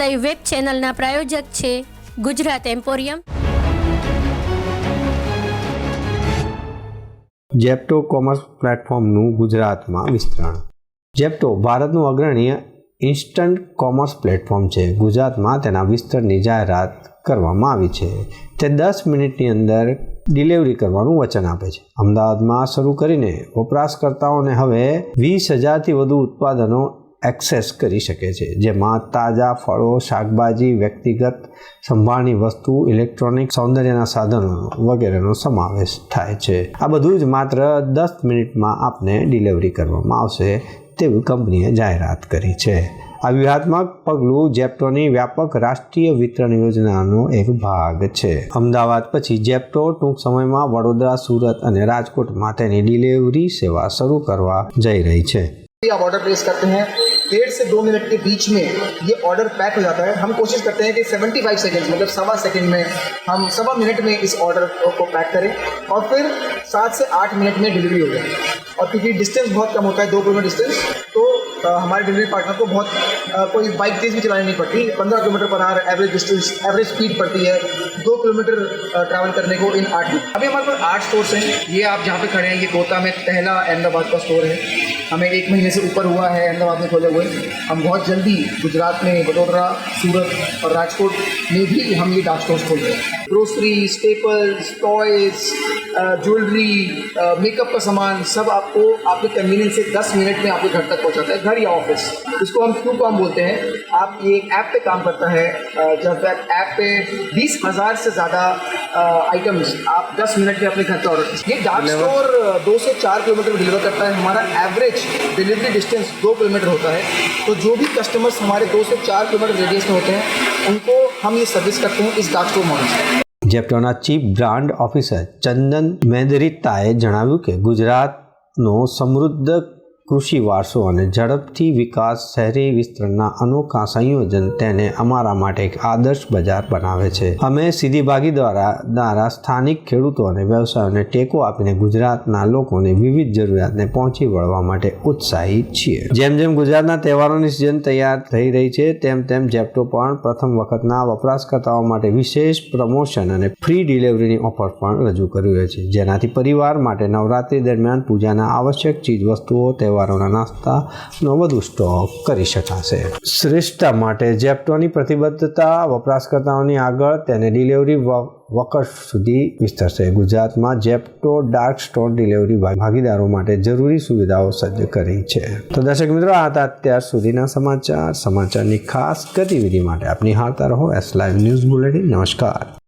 Live web ચેનલના પ્રાયોજક છે ગુજરાત એમ્પોરિયમ જેપ્ટો કોમર્સ પ્લેટફોર્મનું ગુજરાતમાં વિસ્તરણ. જેપ્ટો ભારતનું અગ્રણીય ઇન્સ્ટન્ટ કોમર્સ પ્લેટફોર્મ છે. ગુજરાતમાં તેના વિસ્તરણની જાહેરાત કરવામાં આવી છે. તે દસ મિનિટની અંદર ડિલિવરી કરવાનું વચન આપે છે. અમદાવાદમાં શરૂ કરીને વપરાશકર્તાઓને હવે વીસ હજારથી વધુ ઉત્પાદનો એક્સેસ કરી શકે છે જેમાં તાજા ફળો શાકભાજી વ્યક્તિગત સંભાળની વસ્તુ ઇલેક્ટ્રોનિક સૌંદર્યના સાધનો વગેરેનો સમાવેશ થાય છે આ બધું જ માત્ર દસ મિનિટમાં આપને ડિલિવરી કરવામાં આવશે તેવી કંપનીએ જાહેરાત કરી છે આ વ્યૂહાત્મક પગલું જેપ્ટોની વ્યાપક રાષ્ટ્રીય વિતરણ યોજનાનો એક ભાગ છે અમદાવાદ પછી જેપ્ટો ટૂંક સમયમાં વડોદરા સુરત અને રાજકોટમાં તેની ડિલિવરી સેવા શરૂ કરવા જઈ રહી છે आप ऑर्डर प्लेस करते हैं डेढ़ से दो मिनट के बीच में ये ऑर्डर पैक हो जाता है। हम कोशिश करते हैं कि 75 सेकेंड मतलब सवा सेकेंड में हम, सवा मिनट में इस ऑर्डर को पैक करें और फिर सात से आठ मिनट में डिलीवरी हो जाए। और क्योंकि डिस्टेंस बहुत कम होता है, दो किलोमीटर डिस्टेंस तो अ, हमारे डिलीवरी पार्टनर को बहुत कोई बाइक तेज भी चलानी नहीं पड़ती। पंद्रह kilometre per hour average distance average speed पड़ती है। दो किलोमीटर ट्रैवल करने को इन आठ मिनट अभी हमारे पास आठ स्टोर्स हैं। ये आप जहाँ पे खड़े हैं ये कोटा में पहला अहमदाबाद का स्टोर है। हमें एक महीने से ऊपर हुआ है अहमदाबाद में खोले हुए। हम बहुत जल्दी गुजरात में वडोदरा सूरत और राजकोट में भी हम ये डार्क स्टोर्स खोल रहे हैं। Grocery staples toys jewellery makeup का सामान सब आपको आपके कन्वीनियंस से 10 मिनट में आपके घर तक पहुँचाता है। घर या ऑफिस इसको हम क्यों काम बोलते हैं आप ये एक ऐप पे काम करता है अ, जब तक ऐप पे बीस हजार से ज़्यादा आइटम्स आप 10 मिनट में अपने घर का ऑर्डर ये डार्क स्टोर अ, दो से चार किलोमीटर में डिलीवर करता है हमारा एवरेज डिलीवरी डिस्टेंस दो किलोमीटर होता है तो जो भी कस्टमर्स हमारे दो से चार किलोमीटर रेडियस में होते हैं उनको हम ये सर्विस करते हैं इस डार्क स्टोर मॉडल से જેપ્ટોના ચીફ બ્રાન્ડ ઓફિસર ચંદન મેદરિતાએ જણાવ્યું કે ગુજરાતનો સમૃદ્ધ કૃષિ વારસો અને ઝડપથી વિકાસ શહેરી વિસ્તરણના અનોખા સંયોજન તેને અમારા માટે એક આદર્શ બજાર બનાવે છે. અમે સીધી ભાગી દ્વારા દ્વારા સ્થાનિક ખેડૂતો અને વ્યવસાયોને ટેકો આપીને ગુજરાતના લોકોની વિવિધ જરૂરિયાતને પહોંચી વળવા માટે ઉત્સાહિત છીએ. જેમ જેમ ગુજરાતના તહેવારોની સિઝન તૈયાર થઈ રહી છે, તેમ તેમ જેપ્ટો પણ પ્રથમ વખતના વપરાશકર્તાઓ માટે વિશેષ પ્રમોશન અને ફ્રી ડિલિવરીની ઓફર પણ રજૂ કરી રહ્યો છે. જેનાથી પરિવાર માટે નવરાત્રી દરમિયાન પૂજાના આવશ્યક ચીજ વસ્તુઓ તહેવારોના નાસ્તાનો વધુ સ્ટોક કરી શકાશે. શ્રેષ્ઠતા માટે જેપ્ટોની પ્રતિબદ્ધતા વપરાશકર્તાઓની આગળ તેને ડિલિવરી વકર સુધી વિસ્તરશે. ગુજરાતમાં જેપ્ટો ડાર્ક સ્ટોર ડિલિવરી ભાગીદારો માટે જરૂરી સુવિધાઓ સજ્જ કરી છે. તો દર્શક મિત્રો, આ હતા અત્યાર સુધીના સમાચાર. સમાચારની ખાસ ગતિવિધિ માટે આપની નિહાળતા રહો. એસ લાઈવ ન્યૂઝ બુલેટિન નમસ્કાર.